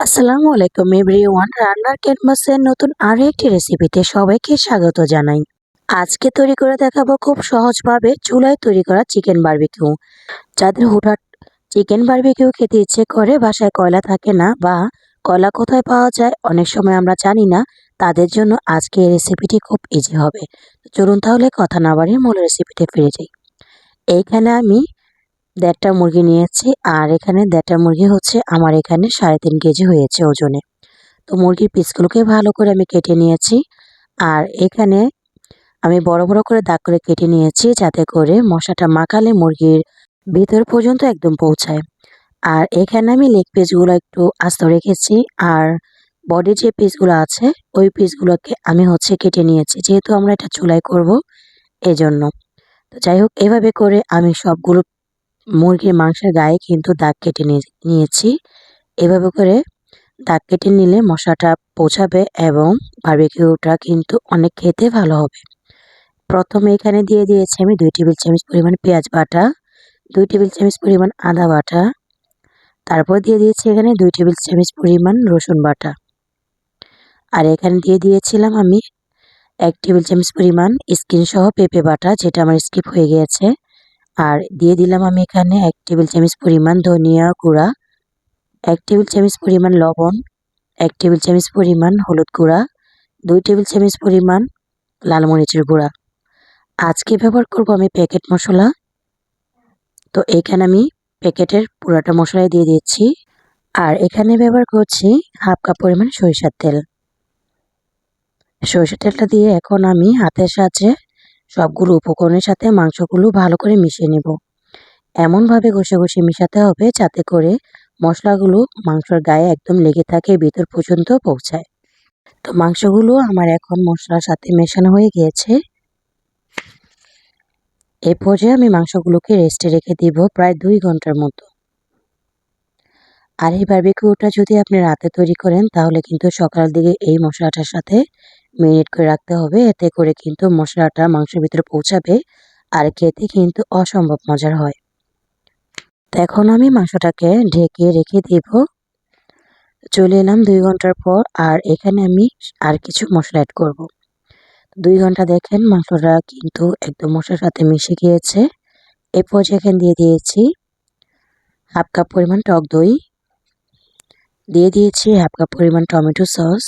আসসালামু আলাইকুম এভরিওয়ান, রান্নার ক্যানভাসের নতুন আরও একটি রেসিপিতে সবাইকে স্বাগত জানাই। আজকে তৈরি করে দেখাবো খুব সহজভাবে চুলায় তৈরি করা চিকেন বার্বিকিউ। যাদের হুটহাট চিকেন বার্বিকিউ খেতে ইচ্ছে করে, বাসায় কয়লা থাকে না বা কয়লা কোথায় পাওয়া যায়, অনেক সময় আমরা জানি না, তাদের জন্য আজকে এই রেসিপিটি খুব ইজি হবে। চলুন তাহলে কথা না বাড়িয়ে মূল রেসিপিতে ফিরে যাই। এইখানে আমি দেড়টা মুরগি নিয়েছি আর এখানে দেড়টা মুরগি হচ্ছে আমার এখানে সাড়ে তিন কেজি হয়েছে ওজনে। তো মুরগির পিসগুলোকে ভালো করে আমি কেটে নিয়েছি আর এখানে আমি বড় বড় করে দাগ করে কেটে নিয়েছি যাতে করে মশাটা মাখালে মুরগির ভিতর পর্যন্ত একদম পৌঁছায়। আর এখানে আমি লেগ পিসগুলো একটু আস্ত রেখেছি আর বডির যে পিসগুলো আছে ওই পিসগুলোকে আমি হচ্ছে কেটে নিয়েছি যেহেতু আমরা এটা চুলাই করব এজন্য। তো যাই হোক, এভাবে করে আমি সবগুলো মুরগির মাংসের গায়ে কিন্তু দাগ কেটে নিয়েছি। এভাবে করে দাগ কেটে নিলে মশলাটা পৌঁছাবে এবং বারবিকিউটা কিন্তু অনেক খেতে ভালো হবে। প্রথমে এখানে দিয়ে দিয়েছি আমি দুই টেবিল চামচ পরিমাণ পেঁয়াজ বাটা, দুই টেবিল চামচ পরিমাণ আদা বাটা, তারপর দিয়ে দিয়েছি এখানে দুই টেবিল চামচ পরিমাণ রসুন বাটা। আর এখানে দিয়ে দিয়েছিলাম আমি এক টেবিল চামচ পরিমাণ স্কিন সহ পেঁপে বাটা, যেটা আমার স্কিপ হয়ে গিয়েছে। আর দিয়ে দিলাম আমি এখানে এক টেবিল চামচ পরিমাণ ধনিয়া গুঁড়া, এক টেবিল চামচ পরিমাণ লবণ, এক টেবিল চামচ পরিমাণ হলুদ গুঁড়া, দুই টেবিল চামচ পরিমাণ লাল মরিচের গুঁড়া। আজকে ব্যবহার করব আমি প্যাকেট মশলা। তো এখানে আমি প্যাকেটের পুরাটা মশলাই দিয়ে দিচ্ছি। আর এখানে ব্যবহার করছি হাফ কাপ পরিমাণ সরিষার তেল। সরিষার তেলটা দিয়ে এখন আমি হাতের সাহায্যে সবগুলো উপকরণের সাথে মাংসগুলো ভালো করে মিশিয়ে নেব। এমনভাবে ঘষে ঘষে মিশাতে হবে যাতে করে মশলাগুলো মাংসর গায়ে একদম লেগে থাকে, ভিতর পর্যন্ত পৌঁছায়। তো মাংসগুলো আমার এখন মশলার সাথে মেশানো হয়ে গিয়েছে। এ পর্যায়ে আমি মাংসগুলোকে রেস্টে রেখে দিব প্রায় দুই ঘণ্টার মতো। আর এই বারবিকিউটা যদি আপনি রাতে তৈরি করেন, তাহলে কিন্তু সকালের দিকে এই মশলাটার সাথে মিনিট করে রাখতে হবে। এতে করে কিন্তু মশলাটা মাংসের ভিতরে পৌঁছাবে আর খেতে কিন্তু অসম্ভব মজার হয়। তো এখন আমি মাংসটাকে ঢেকে রেখে দেব। চলে এলাম দুই ঘণ্টার পর আর এখানে আমি আর কিছু মশলা অ্যাড করব। দুই ঘণ্টা দেখেন মাংসটা কিন্তু একদম মশলার সাথে মিশে গিয়েছে। এ পর্যায়ে এখানে দিয়ে দিয়েছি হাফ কাপ পরিমাণ টক দই। দিয়ে দিয়েছি হাফ কাপ পরিমাণ টমেটো সস।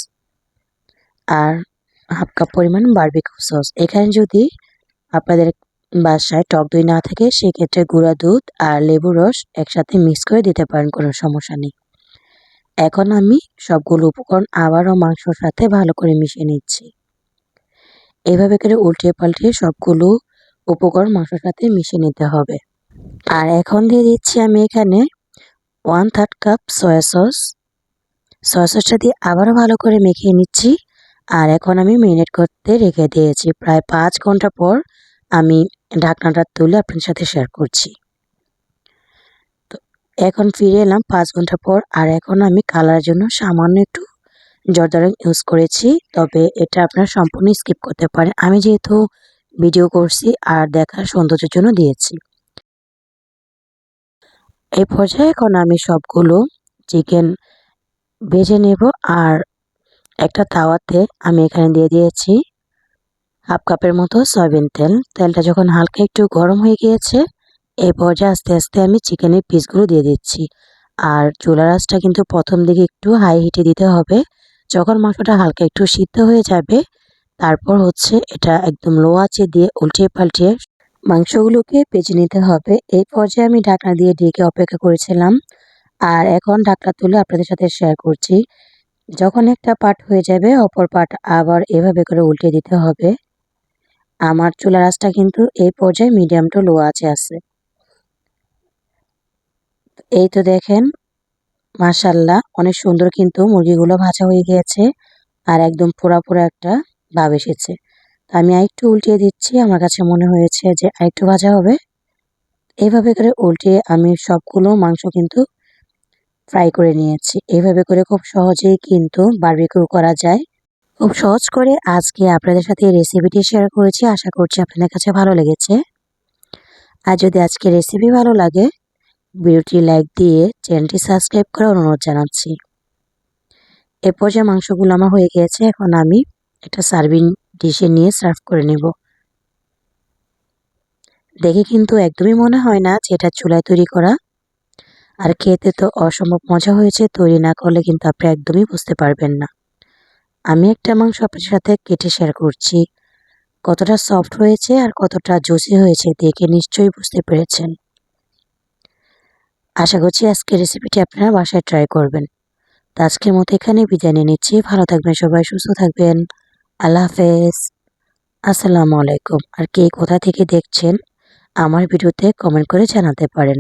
আর হাফ কাপ পরিমাণ বারবিকিউ সস এখানে যদি আপনাদের বাসায় টক দই না থাকে, সেক্ষেত্রে গুঁড়া দুধ আর লেবু রস একসাথে মিক্স করে দিতে পারেন, কোনো সমস্যা নেই। এখন আমি সবগুলো উপকরণ আবারও মাংসর সাথে ভালো করে মিশিয়ে নিচ্ছি। এভাবে করে উল্টিয়ে পাল্টিয়ে সবগুলো উপকরণ মাংসর সাথে মিশিয়ে নিতে হবে। আর এখন দিয়ে দিচ্ছি আমি এখানে one third cup soya sauce soya সসটা দিয়ে আবারও ভালো করে মেখে নিচ্ছি। আর এখন আমি মেরিনেট করতে রেখে দিয়েছি। প্রায় পাঁচ ঘণ্টা পর আমি ঢাকনাটা তুলে আপনার সাথে শেয়ার করছি। তো এখন ফিরে এলাম পাঁচ ঘণ্টা পর। আর এখন আমি কালারের জন্য সামান্য একটু জর্দা ইউজ করেছি। তবে এটা আপনার সম্পূর্ণ স্কিপ করতে পারেন। আমি যেহেতু ভিডিও করছি আর দেখার সৌন্দর্যের জন্য দিয়েছি। এই পর্যায়ে এখন আমি সবগুলো চিকেন ভেজে নেব। আর একটা তাওয়াতে আমি এখানে দিয়ে দিয়েছি হাফ কাপের মতো সয়াবিন তেল। তেলটা যখন হালকা একটু গরম হয়ে গিয়েছে এই পর্যায়ে আস্তে আস্তে আমি চিকেনের পিসগুলো দিয়ে দিচ্ছি। আর চুলা রাসটা কিন্তু প্রথম দিকে একটু হাই হিটে দিতে হবে। যখন মাংসটা হালকা একটু সিদ্ধ হয়ে যাবে, তারপর হচ্ছে এটা একদম লো আঁচে দিয়ে উল্টিয়ে পাল্টিয়ে মাংসগুলোকে পেঁচে নিতে হবে। এই পর্যায়ে আমি ঢাকনা দিয়ে ডেকে অপেক্ষা করেছিলাম। আর এখন ঢাকনা তুলে আপনাদের সাথে শেয়ার করছি। যখন একটা পাট হয়ে যাবে, অপর পাট আবার এভাবে করে উল্টে দিতে হবে। আমার চুলার আঁচটা কিন্তু এই পর্যায়ে মিডিয়াম টু লো আছে আছে। এই তো দেখেন মাশাল্লাহ অনেক সুন্দর কিন্তু মুরগিগুলো ভাজা হয়ে গিয়েছে আর একদম পোড়া পোড়া একটা ভাব এসেছে। আমি আরেকটু উল্টিয়ে দিচ্ছি, আমার কাছে মনে হয়েছে যে আরেকটু ভাজা হবে। এইভাবে করে উল্টিয়ে আমি সবগুলো মাংস কিন্তু ফ্রাই করে নিয়েছি। এইভাবে করে খুব সহজেই কিন্তু বারবিকিউ করা যায়। খুব সহজ করে আজকে আপনাদের সাথে এই রেসিপিটি শেয়ার করেছি। আশা করছি আপনাদের কাছে ভালো লেগেছে। আর যদি আজকে রেসিপি ভালো লাগে, ভিডিওটি লাইক দিয়ে চ্যানেলটি সাবস্ক্রাইব করার অনুরোধ জানাচ্ছি। এরপর যে মাংসগুলো আমার হয়ে গিয়েছে। এখন আমি একটা সার্ভিং ডিশে নিয়ে সার্ভ করে নেব। দেখে কিন্তু একদমই মনে হয় না যে এটা চুলায় তৈরি করা আর খেতে তো অসম্ভব মজা হয়েছে, তৈরি না করলে কিন্তু আপনি একদমই বুঝতে পারবেন না। আমি একটা মাংস আপনার সাথে কেটে শেয়ার করছি। কতটা সফট হয়েছে আর কতটা জুসি হয়েছে দেখে নিশ্চয়ই বুঝতে পেরেছেন। আশা করছি আজকের রেসিপিটি আপনারা বাসায় ট্রাই করবেন। তো আজকের মতো এখানে বিদায় নিয়ে নিচ্ছি। ভালো থাকবেন সবাই, সুস্থ থাকবেন। আল্লাহ হাফেজ। আসসালামু আলাইকুম। আর কে কোথা থেকে দেখছেন, আমার ভিডিওতে কমেন্ট করে জানাতে পারেন।